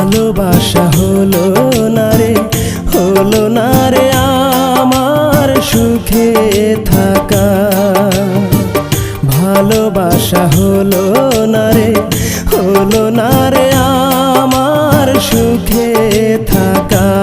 ভালোবাসা হলো না রে, হলো না রে আমার সুখে থাকা। ভালোবাসা হলো না রে, হলো না রে আমার সুখে থাকা।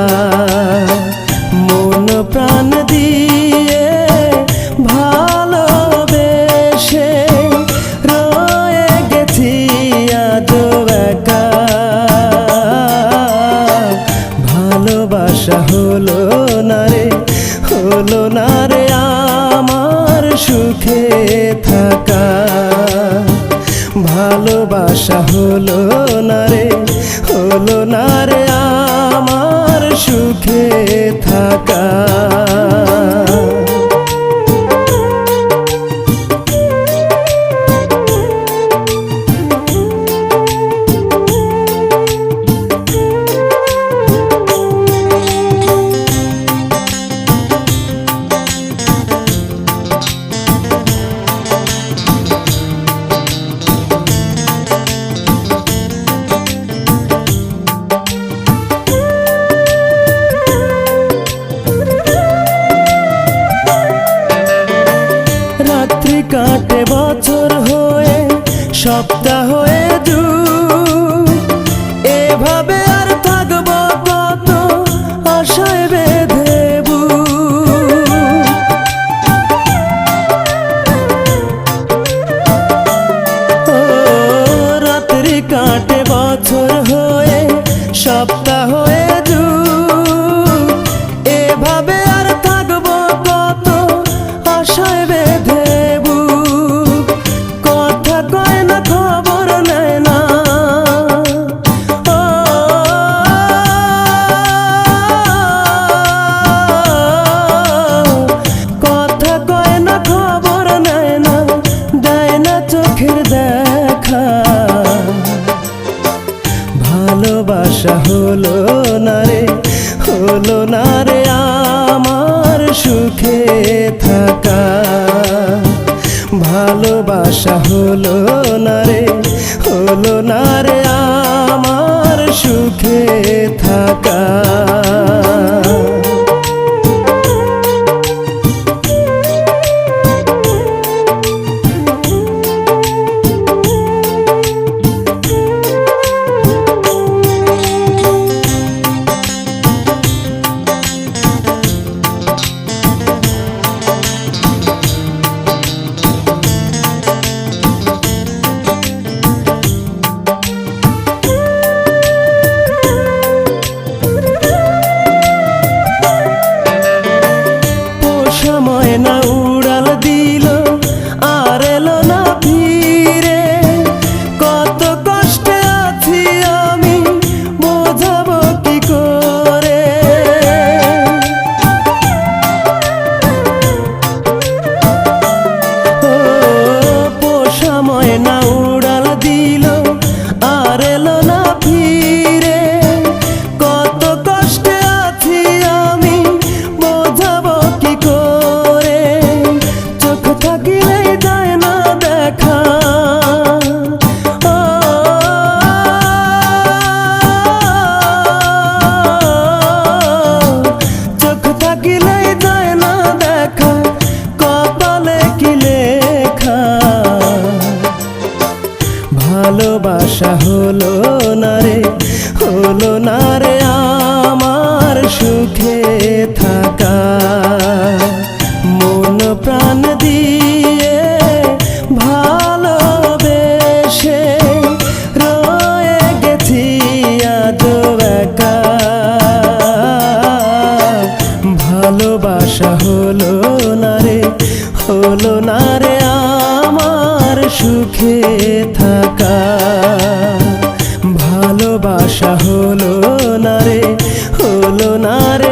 ভালোবাসা হলো না রে, হলো না রে আমার সুখে থাকা। ভালোবাসা হলো না রে, হলো না সপ্তাহ এভাবে আর থাকব কত আশায় বেঁধে রাত্রি কাটে বছর হয়ে সপ্তাহ ভালোবাসা হলো না রে, হলো না রে আমার সুখে থাকা। ভালোবাসা হলো না রে, হলো না রে আমার সুখে থাকা। ನಾವು ভালোবাসা হলো না রে, হলো না রে আমার সুখে থাকা। মন প্রাণ দিয়ে ভালোবেসে রয়ে গেছি আজ একা। ভালোবাসা হলো না রে, হলো না রে আমার সুখে থাকা। ভালোবাসা হলো না রে হলো না রে।